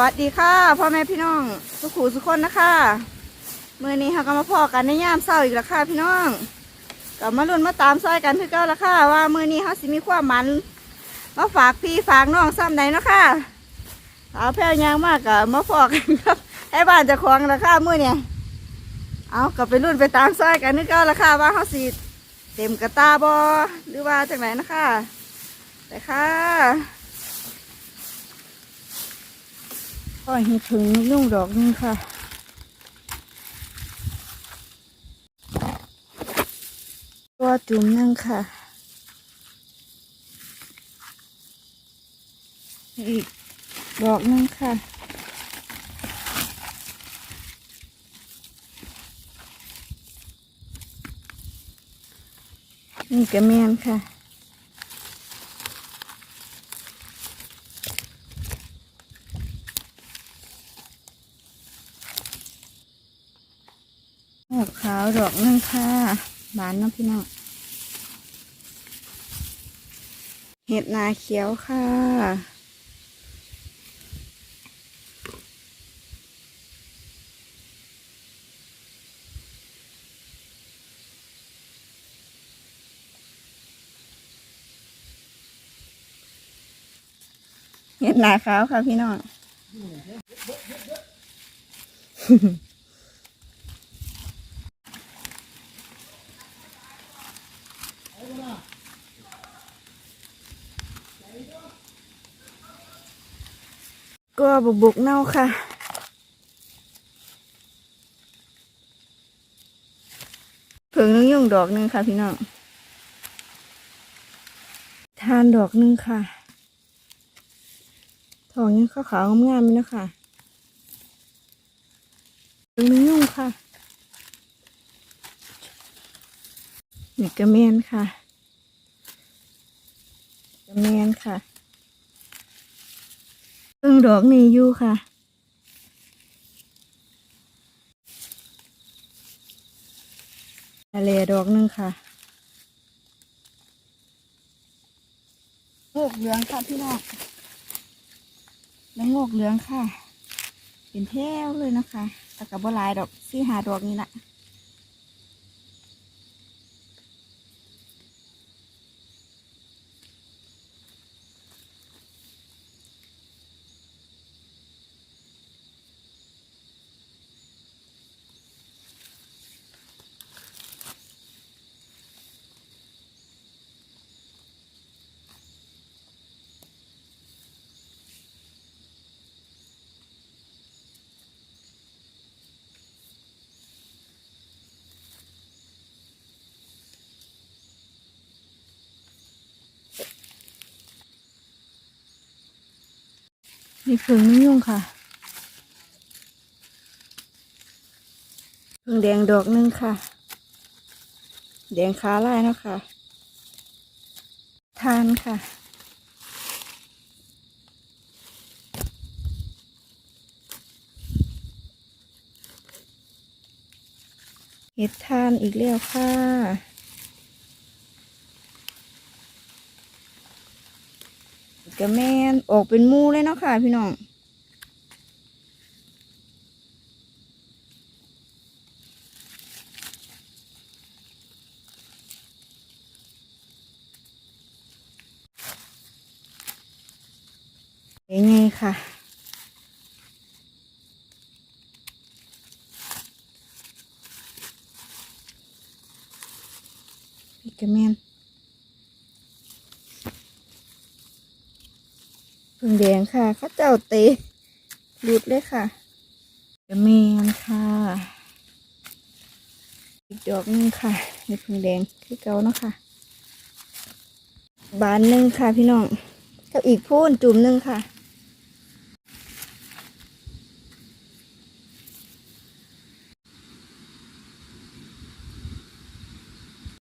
วัสดีค่ะพ่อแม่พี่น้องสุขูสุขคนนะคะมื่อนี้เราก็มาพอกันในยามเศร้าอีกแล้วค่ะพี่น้องก็มาลุ้นมาตามซอยกันคือเก่าล้วค่ะว่ามื่อนี้เขาสิมีความมันมาฝากพี่ฝากน้องซ้ำใดเนาะค่ะเอาแพร่ยางมากกับมาพอกันครับให้บ้านจะคลองล้วค่ะมื่อเนี่ยเอากลับไปรุ่นไปตามซอยกันคือเก่าล้วค่ะว่าเขาสิเต็มกระตาบอหรือว่าจากไหนนะคะไปค่ะ ก็เห็ดถึงยุ่งดอกนึงค่ะตัวจุ่มนึงค่ะ อีกดอกนึงค่ะนี่กระเมียนค่ะ หกขาวดอกนึงค่ะ บานน้ำพี่น้องเห็ดนาเขียวค่ะ เห็ดนาขาวค่ะพี่น้อง บุกบุกเน่าค่ะเผิงนึงยุ่งดอกหนึงค่ะพี่น้อง ทานดอกหนึงค่ะ ทองยังขาวๆงามๆนี่นะคะเผิงนึงยุ่งค่ะนี่กระเมนค่ะกระเมนค่ะ เพิ่งดอกนี้อยู่ค่ะ ทะเลดอกหนึงค่ะโงกเหลืองค่ะพี่น้องแล้วโงกเหลืองค่ะ เป็นแถวเลยนะคะแต่กับบัลายดอกสี่หาดอกนี้แหละ นี่เพิ่งไม่ยุ่งค่ะเพิ่งแดงดอกหนึงค่ะ แดงขาลายเนาะค่ะ ทานค่ะเห็ดทานอีกแล้วค่ะ กระแมนออกเป็นมูเลยเนาะค่ะ พี่น้องยังไงค่ะพี่กระแมน พึ่ง แดงค่ะเข้าเจ้าเตะหลุดเลยค่ะกระเมนค่ะ อีกดอกหนึงค่ะในพึ่งแดงคือเก่าเนาะค่ะ บานหนึ่งค่ะพี่น้องกับอีกพูนจุ่มหนึ่งค่ะ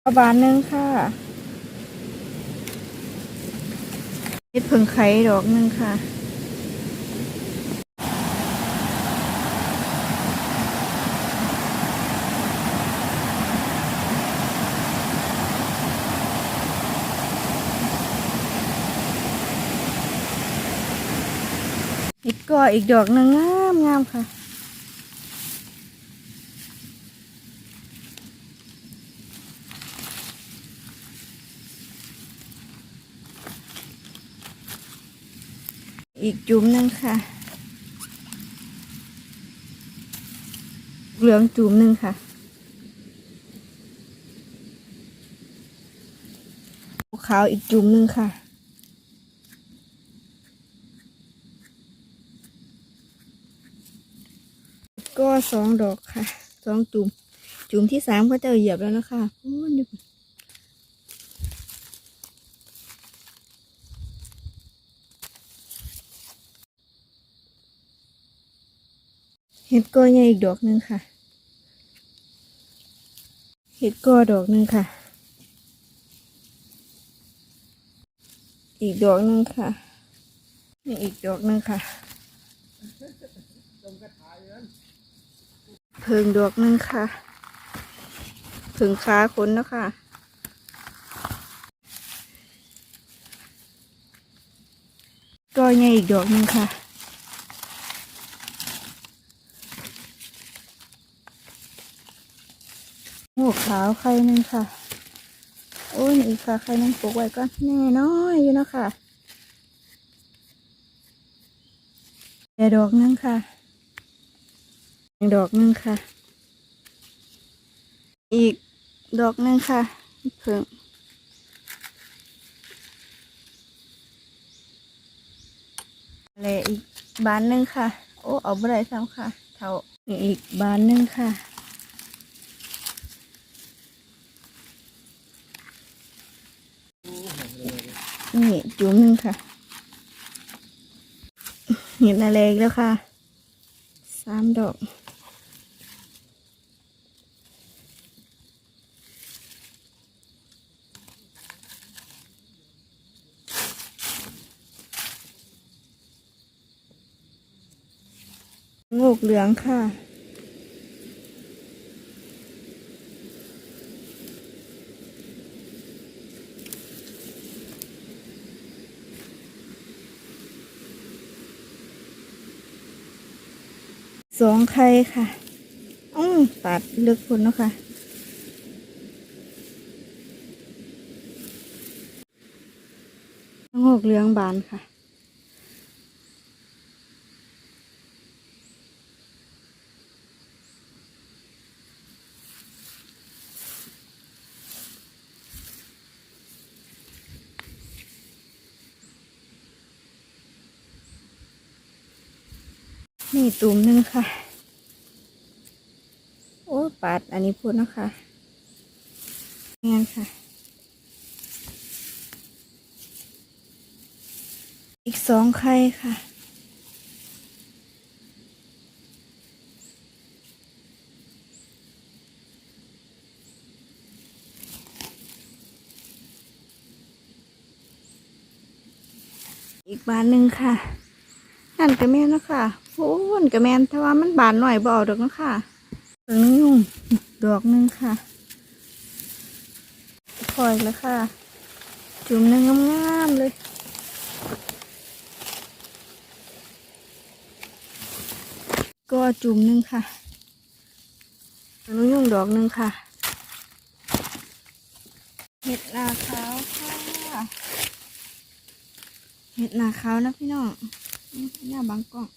เอาบานหนึ่งค่ะ เห็ดเพิ่งไข่ดอกหนึงค่ะอีกก็อีกดอกนึงงามงามค่ะ อีกจุ่มหนึงค่ะ เหลืองจุ่มหนึงค่ะขาวอีกจุ่มหนึงค่ะก็สองดอกค่ะสองจุ่มจุ่มที่สามก็จะเหยียบแล้วนะคะโอ้ย เห็ดก็ใหญ่อีกดอกหนึ่งค่ะ เห็ดก็ดอกหนึ่งค่ะ อีกดอกหนึ่งค่ะ นี่อีกดอกหนึ่งค่ะเพิงดอกหนึ่งค่ะเพิงขาคนแล้วค่ะก็ใหญ่อีกดอกหนึ่งค่ะ หัว ขาวไข่หนึ่งค่ะ โอ้ยอีกค่ะไข่หนึ่งปลูกไว้ก่อนแน่น้อยอยู่เนาะค่ะแต่ดอกนึงค่ะอีกดอกนึงค่ะ อีกดอกนึงค่ะเพิ่งอะไรอีกบานนึงค่ะ โอ้เอาบ่ได้ซ้ำค่ะ เท่าอีกบานนึงค่ะ นี่จุ่มหนึ่งค่ะเห็นอะไรอีกแล้วค่ะสามดอกงูกเหลืองค่ะ สองไข่ค่ะ อืมตัดลึกคนเนาะค่ะหอกเหลืองบานค่ะ นี่ตุ่มหนึ่งค่ะ โอ้ปัดอันนี้พูดนะคะงานค่ะ อีกสองไข่ค่ะอีกบานหนึ่งค่ะ นั่นกระแมนเนะคะ โอ้นกระแมนแต่ว่ามันบานหน่อยบ่อาดอกนะค่ะดอกนึงยุ่งดอกหนึงค่ะพอยแล้วค่ะ จุ่มหนึงงามๆเลยก็จุ่มหนึงค่ะดอกนึงยุ่งดอกหนึงค่ะเห็ดนาขาวค่ะ เห็ดนาขาวนะพี่น้องหน้าบางกล้อง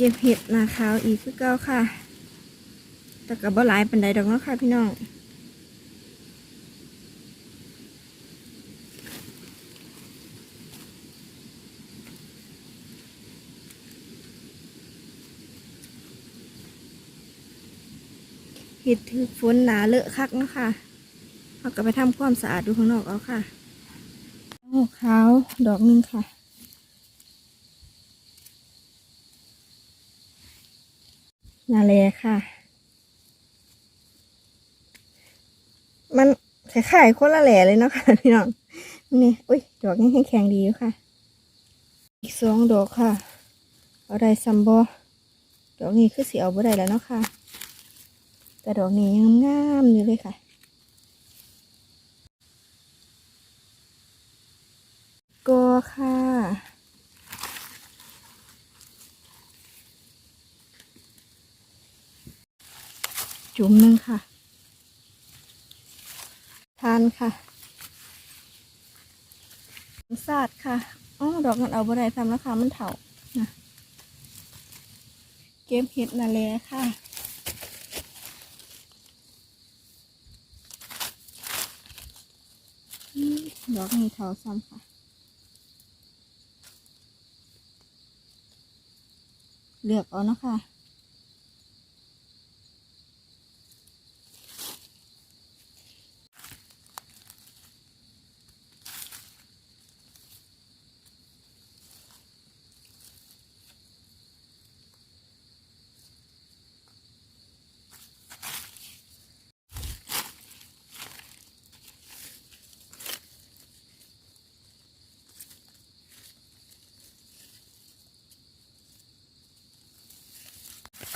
เก็บเห็ดนาขาวอีกคือเก่าค่ะ แต่กับบ่หลายปันใดดอกเนาะค่ะพี่น้องเห็ดถือฝนหนาเลอะคักเนาะค่ะเอากลับไปทำความสะอาดดูข้างนอกเอาค่ะโอ้ขาวดอกหนึงค่ะ นาเลค่ะ มันคล้ายๆคนละแหล่เลยเนาะค่ะพี่น้องนี่อุ้ยดอกยังแข็งๆดีอยู่ค่ะ อีกสองดอกค่ะ เอาได้ซัมบอดอกนี้คือสีเอาบ่ได้แล้วเนาะค่ะ แต่ดอกนี้ยังงามอยู่เลยค่ะ ก็ค่ะ จุ่มหนึ่งค่ะ ทานค่ะสาดค่ะอ๋อดอกมันเอาบ่ได้ทำแล้วค่ะมันเถานะเก็บเห็ดนาแลค่ะดอกนี้เถาซ้ำค่ะเลือกเอาเนาะค่ะ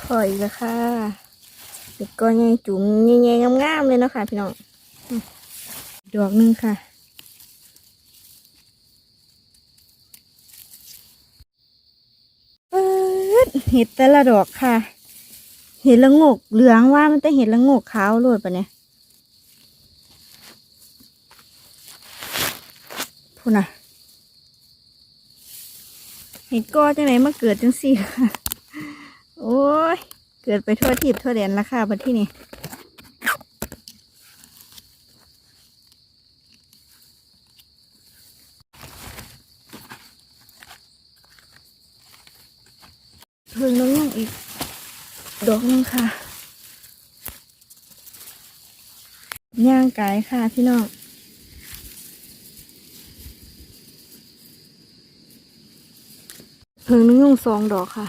ขออีกแล้วค่ะเด็กก็ยังจุ๋มแง่ๆงามๆเลยเนาะค่ะพี่น้องดอกหนึงค่ะเปิดเห็ดแต่ละดอกค่ะ เห็ดละงกเหลืองว่ามันแต่เห็ดละงกขาวโลดปะเนี่ยพูน่ะเห็ดกอจังไหนมาเกิดจังสี่ค่ะ โอ้ย เกิดไปทั่วทิพย์ทั่วแดนแล้วค่ะบัดที่นี่เพิ่งน้องยังอีก ดอกนึงค่ะย่างไก่ค่ะพี่น้องเพิ่งน้องยังสองดอกค่ะ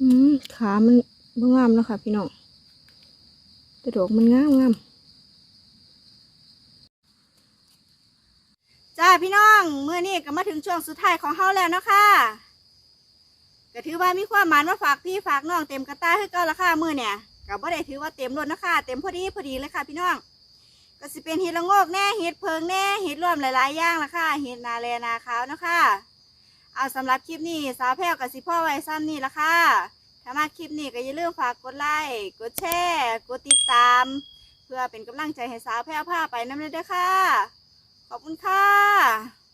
อืม ขามันบ่งามแล้วค่ะ พี่น้องแต่ดอกมันงามงามจ้าพี่น้องเมื่อนี้ก็มาถึงช่วงสุดท้ายของเฮาแล้วเนาะค่ะก็ถือว่ามีความหมายมาฝากพี่ฝากน้องเต็มกระต้าให้เก้าละค่ะมื่อเนี่ยก็บ่ได้ถือว่าเต็มรถนะคะเต็มพอดีพอดีเลยค่ะ พี่น้องก็สิเป็นเห็ดละงกแน่เห็ดเพิงแน่เห็ดรวมหลายๆอย่างละค่ะเห็ดนาแลนาขาวนะคะเอาสำหรับคลิปนี้สาวแพรวกับสิพ่อไว้ซ้ำนี่ละค่ะ ถ้ามาคลิปนี้ก็อย่าลืมฝากกดไลค์กดแชร์กดติดตาม เพื่อเป็นกำลังใจให้สาวแพร่วผ้าไปน้ำเลยเด้อค่ะ ขอบคุณค่ะ